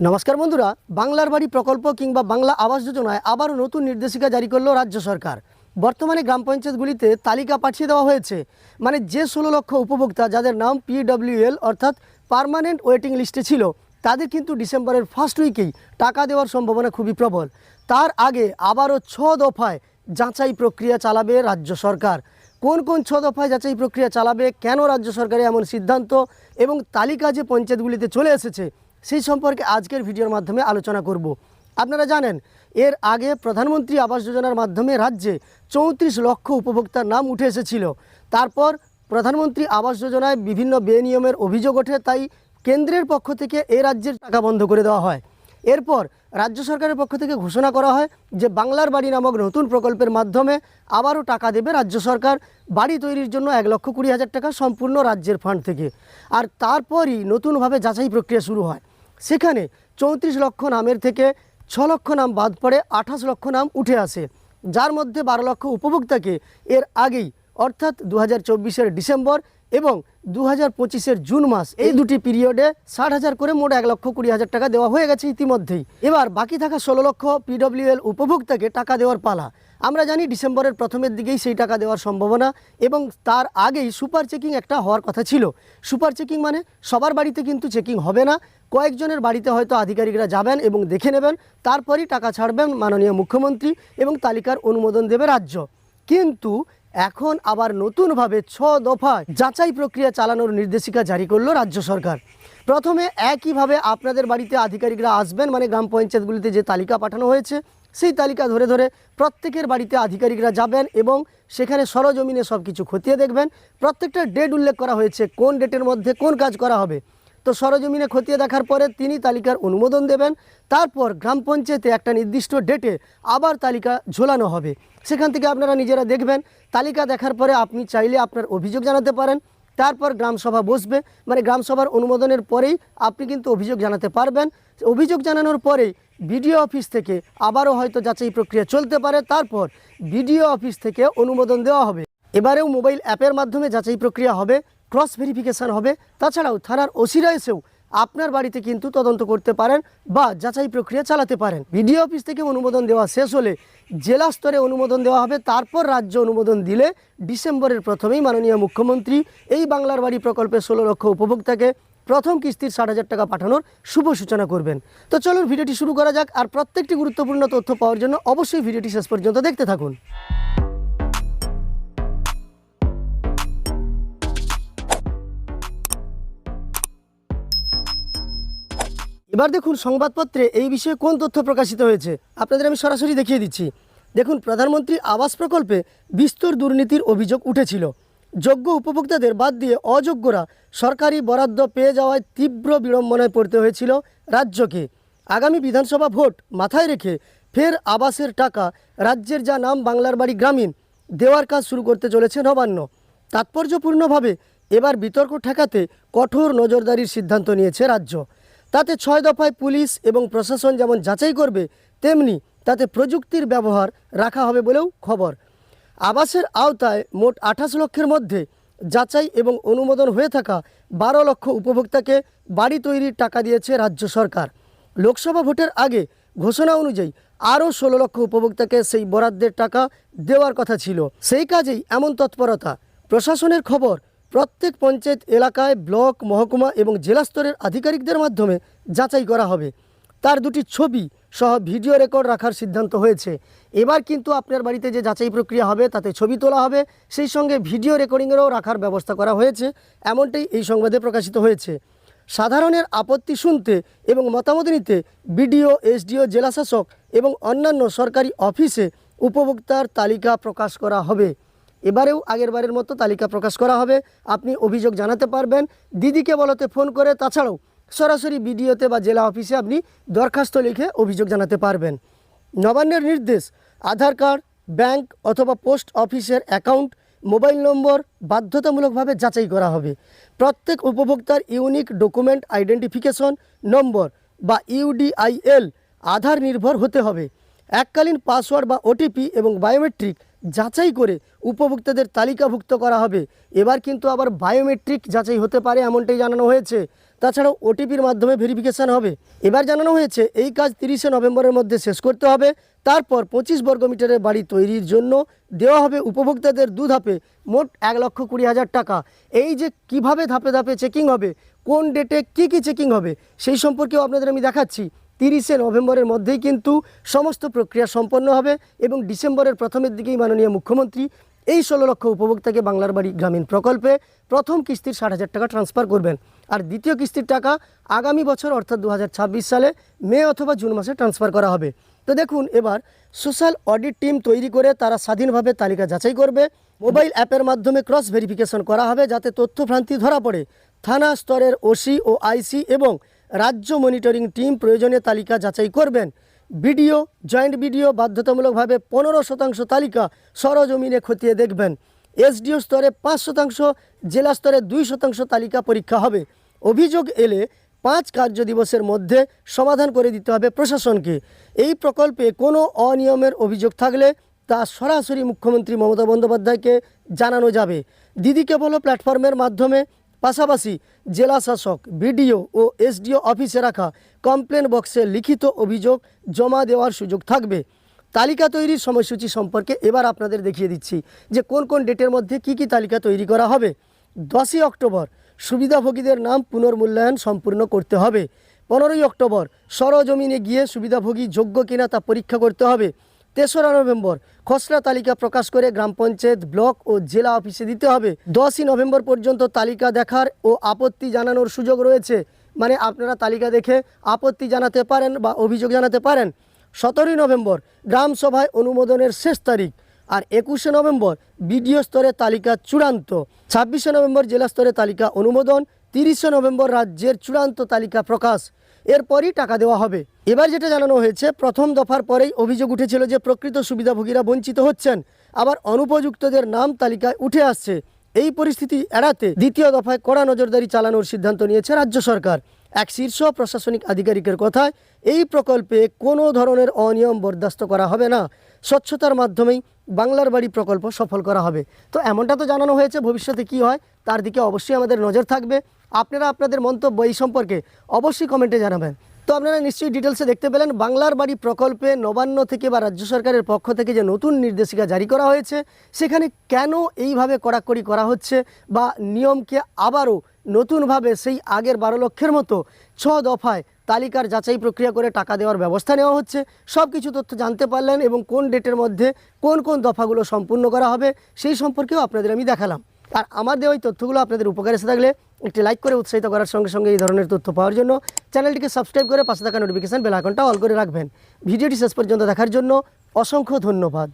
নমস্কার বন্ধুরা, বাংলার বাড়ি প্রকল্প কিংবা বাংলা আবাস যোজনায় আবারও নতুন নির্দেশিকা জারি করল রাজ্য সরকার। বর্তমানে গ্রাম পঞ্চায়েতগুলিতে তালিকা পাঠিয়ে দেওয়া হয়েছে মানে যে ষোলো লক্ষ উপভোক্তা যাদের নাম পিডব্লিউএল অর্থাৎ পার্মানেন্ট ওয়েটিং লিস্টে ছিল, তাদের কিন্তু ডিসেম্বরের ফার্স্ট উইকেই টাকা দেওয়ার সম্ভাবনা খুবই প্রবল। তার আগে আবারও ছ দফায় যাচাই প্রক্রিয়া চালাবে রাজ্য সরকার। কোন কোন ছ দফায় যাচাই প্রক্রিয়া চালাবে, কেন রাজ্য সরকারের এমন সিদ্ধান্ত এবং তালিকা যে পঞ্চায়েতগুলিতে চলে এসেছে সেই সম্পর্কে আজকের ভিডিওর মাধ্যমে আলোচনা করব। আপনারা জানেন, এর আগে প্রধানমন্ত্রী আবাস যোজনার মাধ্যমে রাজ্যে চৌত্রিশ লক্ষ উপভোক্তার নাম উঠে এসেছিল। তারপর প্রধানমন্ত্রী আবাস যোজনায় বিভিন্ন বেনিয়মের অভিযোগ ওঠে, তাই কেন্দ্রের পক্ষ থেকে এ রাজ্যের টাকা বন্ধ করে দেওয়া হয়। এরপর রাজ্য সরকারের পক্ষ থেকে ঘোষণা করা হয় যে, বাংলার বাড়ি নামক নতুন প্রকল্পের মাধ্যমে আবারও টাকা দেবে রাজ্য সরকার। বাড়ি তৈরির জন্য এক লক্ষ কুড়ি হাজার টাকা সম্পূর্ণ রাজ্যের ফান্ড থেকে। আর তারপরই নতুনভাবে যাচাই প্রক্রিয়া শুরু হয়। সেখানে চৌত্রিশ লক্ষ নামের থেকে ছ লক্ষ নাম বাদ পড়ে আঠাশ লক্ষ নাম উঠে আসে। যার মধ্যে বারো লক্ষ উপভোক্তাকে এর আগেই, অর্থাৎ দু হাজার ডিসেম্বর এবং দু হাজার পঁচিশের জুন মাস, এই দুটি পিরিয়ডে ষাট হাজার করে মোট এক লক্ষ কুড়ি হাজার টাকা দেওয়া হয়ে গেছে ইতিমধ্যেই। এবার বাকি থাকা ষোলো লক্ষ পিডব্লিউএল উপভোক্তাকে টাকা দেওয়ার পালা। আমরা জানি ডিসেম্বরের প্রথমের দিকেই সেই টাকা দেওয়ার সম্ভাবনা এবং তার আগেই সুপার চেকিং একটা হওয়ার কথা ছিল। সুপার চেকিং মানে সবার বাড়িতে কিন্তু চেকিং হবে না। কয়েকজনের বাড়িতে হয়তো আধিকারিকরা যাবেন এবং দেখে নেবেন, তারপরই টাকা ছাড়বেন মাননীয় মুখ্যমন্ত্রী এবং তালিকার অনুমোদন দেবে রাজ্য। কিন্তু এখন আবার নতুনভাবে ছ দফা যাচাই প্রক্রিয়া চালানোর নির্দেশিকা জারি করল রাজ্য সরকার। প্রথমে একইভাবে আপনাদের বাড়িতে আধিকারিকরা আসবেন মানে গ্রাম পঞ্চায়েতগুলিতে যে তালিকা পাঠানো হয়েছে, সেই তালিকা ধরে ধরে প্রত্যেকের বাড়িতে আধিকারিকরা যাবেন এবং সেখানে সরজমিনে সব কিছু খতিয়ে দেখবেন। প্রত্যেকটা ডেট উল্লেখ করা হয়েছে, কোন ডেটের মধ্যে কোন কাজ করা হবে। তো সরজমিনে খতিয়ে দেখার পরে তিনি তালিকার অনুমোদন দেবেন। তারপর গ্রাম পঞ্চায়েতে একটা নির্দিষ্ট ডেটে আবার তালিকা ঝোলানো হবে। সেখান থেকে আপনারা নিজেরা দেখবেন। তালিকা দেখার পরে আপনি চাইলে আপনার অভিযোগ জানাতে পারেন। তারপর গ্রামসভা বসবে। মানে গ্রামসভার অনুমোদনের পরেই আপনি কিন্তু অভিযোগ জানাতে পারবেন। অভিযোগ জানানোর পরেই বিডিও অফিস থেকে আবারও হয়তো যাচাই প্রক্রিয়া চলতে পারে। তারপর বিডিও অফিস থেকে অনুমোদন দেওয়া হবে। এবারেও মোবাইল অ্যাপের মাধ্যমে যাচাই প্রক্রিয়া হবে। ক্রস ভেরিফিকেশান হবে। তাছাড়াও থানার ওসিরা এসেও আপনার বাড়িতে কিন্তু তদন্ত করতে পারেন বা যাচাই প্রক্রিয়া চালাতে পারেন। বিডিও অফিস থেকে অনুমোদন দেওয়া শেষ হলে জেলা স্তরে অনুমোদন দেওয়া হবে। তারপর রাজ্য অনুমোদন দিলে ডিসেম্বরের প্রথমেই মাননীয় মুখ্যমন্ত্রী এই বাংলার বাড়ি প্রকল্পের ষোলো লক্ষ উপভোক্তাকে প্রথম কিস্তির ষাট হাজার টাকা পাঠানোর শুভ সূচনা করবেন। তো চলুন ভিডিওটি শুরু করা যাক। আর প্রত্যেকটি গুরুত্বপূর্ণ তথ্য পাওয়ার জন্য অবশ্যই ভিডিওটি শেষ পর্যন্ত দেখতে থাকুন। এবার দেখুন সংবাদপত্রে এই বিষয়ে কোন তথ্য প্রকাশিত হয়েছে? আপনাদের আমি সরাসরি দেখিয়ে দিচ্ছি। দেখুন, প্রধানমন্ত্রী আবাস প্রকল্পে বিস্তর দুর্নীতির অভিযোগ উঠেছিল। যোগ্য উপভোক্তাদের বাদ দিয়ে অযোগ্যরা সরকারি বরাদ্দ পেয়ে যাওয়ায় তীব্র বিড়ম্বনায় পড়তে হয়েছিল রাজ্যকে। আগামী বিধানসভা ভোট মাথায় রেখে ফের আবাসের টাকা রাজ্যের যা নাম বাংলার বাড়ি গ্রামীণ, দেওয়ার কাজ শুরু করতে চলেছে নবান্ন। তাৎপর্যপূর্ণভাবে এবার বিতর্ক ঠেকাতে কঠোর নজরদারির সিদ্ধান্ত নিয়েছে রাজ্য। তাতে ছয় দফায় পুলিশ এবং প্রশাসন যেমন যাচাই করবে, তেমনি তাতে প্রযুক্তির ব্যবহার রাখা হবে বলেও খবর। আবাসের আওতায় মোট আঠাশ লক্ষের মধ্যে যাচাই এবং অনুমোদন হয়ে থাকা বারো লক্ষ উপভোক্তাকে বাড়ি তৈরির টাকা দিয়েছে রাজ্য সরকার। লোকসভা ভোটের আগে ঘোষণা অনুযায়ী আরও ষোলো লক্ষ উপভোক্তাকে সেই বরাদ্দের টাকা দেওয়ার কথা ছিল। সেই কাজেই এমন তৎপরতা। প্রশাসনের খবর প্রত্যেক পঞ্চায়েত এলাকায় ব্লক, মহকুমা এবং জেলা স্তরের আধিকারিকদের মাধ্যমে যাচাই করা হবে। তার দুটি ছবি সহ ভিডিও রেকর্ড রাখার সিদ্ধান্ত হয়েছে। এবার কিন্তু আপনার বাড়িতে যে যাচাই প্রক্রিয়া হবে, তাতে ছবি তোলা হবে। সেই সঙ্গে ভিডিও রেকর্ডিংয়েরও রাখার ব্যবস্থা করা হয়েছে। এমনটাই এই সংবাদে প্রকাশিত হয়েছে। সাধারণের আপত্তি শুনতে এবং মতামত নিতে বিডিও, এসডিও, জেলাশাসক এবং অন্যান্য সরকারি অফিসে উপভোক্তার তালিকা প্রকাশ করা হবে। এবারেও আগের বারের মতো তালিকা প্রকাশ করা হবে। আপনি অভিযোগ জানাতে পারবেন। দিদিকে বলতে ফোন করে তাছাড়াও সরাসরি বিডিওতে বা জেলা অফিসে আপনি দরখাস্ত লিখে অভিযোগ জানাতে পারবেন। নবান্নের নির্দেশ, আধার কার্ড, ব্যাংক অথবা পোস্ট অফিসের অ্যাকাউন্ট, মোবাইল নম্বর বাধ্যতামূলকভাবে যাচাই করা হবে। প্রত্যেক উপভোক্তার ইউনিক ডকুমেন্ট আইডেন্টিফিকেশন, নম্বর বা ইউডিআইএল আধার নির্ভর হতে হবে। এককালীন পাসওয়ার্ড বা ওটিপি এবং বায়োমেট্রিক যাচাই করে উপভোক্তাদের তালিকাভুক্ত করা হবে। এবার কিন্তু আবার বায়োমেট্রিক যাচাই হতে পারে এমনটাই জানানো হয়েছে। তাছাড়াও ওটিপির মাধ্যমে ভেরিফিকেশন হবে। এবার জানানো হয়েছে, এই কাজ তিরিশে নভেম্বরের মধ্যে শেষ করতে হবে। তারপর পঁচিশ বর্গমিটারের বাড়ি তৈরির জন্য দেওয়া হবে উপভোক্তাদের দু ধাপে মোট এক লক্ষ কুড়ি হাজার টাকা। এই যে কীভাবে ধাপে ধাপে চেকিং হবে, কোন ডেটে কি কি চেকিং হবে, সেই সম্পর্কেও আপনাদের আমি দেখাচ্ছি। তিরিশে নভেম্বরের মধ্যেই কিন্তু সমস্ত প্রক্রিয়া সম্পন্ন হবে এবং ডিসেম্বরের প্রথমের দিকেই মাননীয় মুখ্যমন্ত্রী এই ষোলো লক্ষ উপভোক্তাকে বাংলার বাড়ি গ্রামীণ প্রকল্পে প্রথম কিস্তির ষাট হাজার টাকা ট্রান্সফার করবেন। আর দ্বিতীয় কিস্তির টাকা আগামী বছর, অর্থাৎ দু হাজার ছাব্বিশ সালে মে অথবা জুন মাসে ট্রান্সফার করা হবে। তো দেখুন, এবার সোশ্যাল অডিট টিম তৈরি করে তারা স্বাধীনভাবে তালিকা যাচাই করবে। মোবাইল অ্যাপের মাধ্যমে ক্রস ভেরিফিকেশন করা হবে যাতে তথ্য ভ্রান্তি ধরা পড়ে। থানা স্তরের ওসি ও আইসি এবং রাজ্য মনিটরিং টিম প্রয়োজনে তালিকা যাচাই করবেন। বিডিও জয়েন্ট বিডিও বাধ্যতামূলকভাবে পনেরো শতাংশ তালিকা সরজমিনে খতিয়ে দেখবেন। এসডিও স্তরে পাঁচ শতাংশ, জেলা স্তরে দুই শতাংশ তালিকা পরীক্ষা হবে। অভিযোগ এলে পাঁচ কার্য দিবসের মধ্যে সমাধান করে দিতে হবে প্রশাসনকে। এই প্রকল্পে কোনো অনিয়মের অভিযোগ থাকলে তা সরাসরি মুখ্যমন্ত্রী মমতা বন্দ্যোপাধ্যায়কে জানানো যাবে। দিদিকে বলো প্ল্যাটফর্মের মাধ্যমে পাশাপাশি জেলা শাসক, বিডিও ও এসডিও অফিসে রাখা কমপ্লেন বক্সে লিখিত অভিযোগ জমা দেওয়ার সুযোগ থাকবে। তালিকা তৈরির সময়সূচি সম্পর্কে এবার আপনাদের দেখিয়ে দিচ্ছি যে কোন কোন ডেটের মধ্যে কি কি তালিকা তৈরি করা হবে। দশই অক্টোবর, সুবিধাভোগীদের নাম পুনর্মূল্যায়ন সম্পূর্ণ করতে হবে। পনেরোই অক্টোবর, সরজমিনে গিয়ে সুবিধাভোগী যোগ্য কিনা তা পরীক্ষা করতে হবে। তেসরা নভেম্বর। খসড়া তালিকা প্রকাশ করে গ্রাম পঞ্চায়েত, ব্লক ও জেলা অফিসে দিতে হবে। দশই নভেম্বর পর্যন্ত তালিকা দেখার ও আপত্তি জানানোর সুযোগ রয়েছে। মানে আপনারা তালিকা দেখে আপত্তি জানাতে পারেন বা অভিযোগ জানাতে পারেন। সতেরোই নভেম্বর, গ্রাম সভায় অনুমোদনের শেষ তারিখ। আর একুশে নভেম্বর, বিডিও স্তরে তালিকা চূড়ান্ত। ছাব্বিশে নভেম্বর জেলা স্তরে তালিকা অনুমোদন। তিরিশে নভেম্বর রাজ্যের চূড়ান্ত তালিকা প্রকাশ। এরপরই টাকা দেওয়া হবে। এবার যেটা জানানো হয়েছে, প্রথম দফার পরেই অভিযোগ উঠেছিল যে প্রকৃত সুবিধাভোগীরা বঞ্চিত হচ্ছেন। আবার অনুপযুক্তদের নাম তালিকায় উঠে আসছে। এই পরিস্থিতি এড়াতে দ্বিতীয় দফায় কড়া নজরদারি চালানোর সিদ্ধান্ত নিয়েছে রাজ্য সরকার। এক শীর্ষ প্রশাসনিক আধিকারিকের কথায়, এই প্রকল্পে কোনো ধরনের অনিয়ম বরদাস্ত করা হবে না। স্বচ্ছতার মাধ্যমেই বাংলার বাড়ি প্রকল্প সফল করা হবে। তো এমনটা তো জানানো হয়েছে, ভবিষ্যতে কি হয়? তার দিকে অবশ্যই আমাদের নজর থাকবে। আপনারা আপনাদের মন্তব্য এই সম্পর্কে অবশ্যই কমেন্টে জানাবেন। তো আপনারা নিশ্চয়ই ডিটেলসে দেখতে পেলেন, বাংলার বাড়ি প্রকল্পে নবান্ন থেকে বা রাজ্য সরকারের পক্ষ থেকে যে নতুন নির্দেশিকা জারি করা হয়েছে, সেখানে কেন এইভাবে কড়াকড়ি করা হচ্ছে বা নিয়মকে আবারও নতুনভাবে সেই আগের বারো লক্ষের মতো ছ দফায় তালিকার যাচাই প্রক্রিয়া করে টাকা দেওয়ার ব্যবস্থা নেওয়া হচ্ছে? সব কিছু তথ্য জানতে পারলেন এবং কোন ডেটের মধ্যে কোন কোন দফাগুলো সম্পূর্ণ করা হবে, সেই সম্পর্কেও আপনাদের আমি দেখালাম। আর আমার দেওয়া এই তথ্যগুলো আপনাদের উপকার এসে থাকলে একটি লাইক করে উৎসাহিত করার সঙ্গে সঙ্গে এই ধরনের তথ্য পাওয়ার জন্য চ্যানেলটিকে সাবস্ক্রাইব করে পাশে থাকা নোটিফিকেশান বেল অল করে রাখবেন। ভিডিওটি শেষ পর্যন্ত দেখার জন্য অসংখ্য ধন্যবাদ।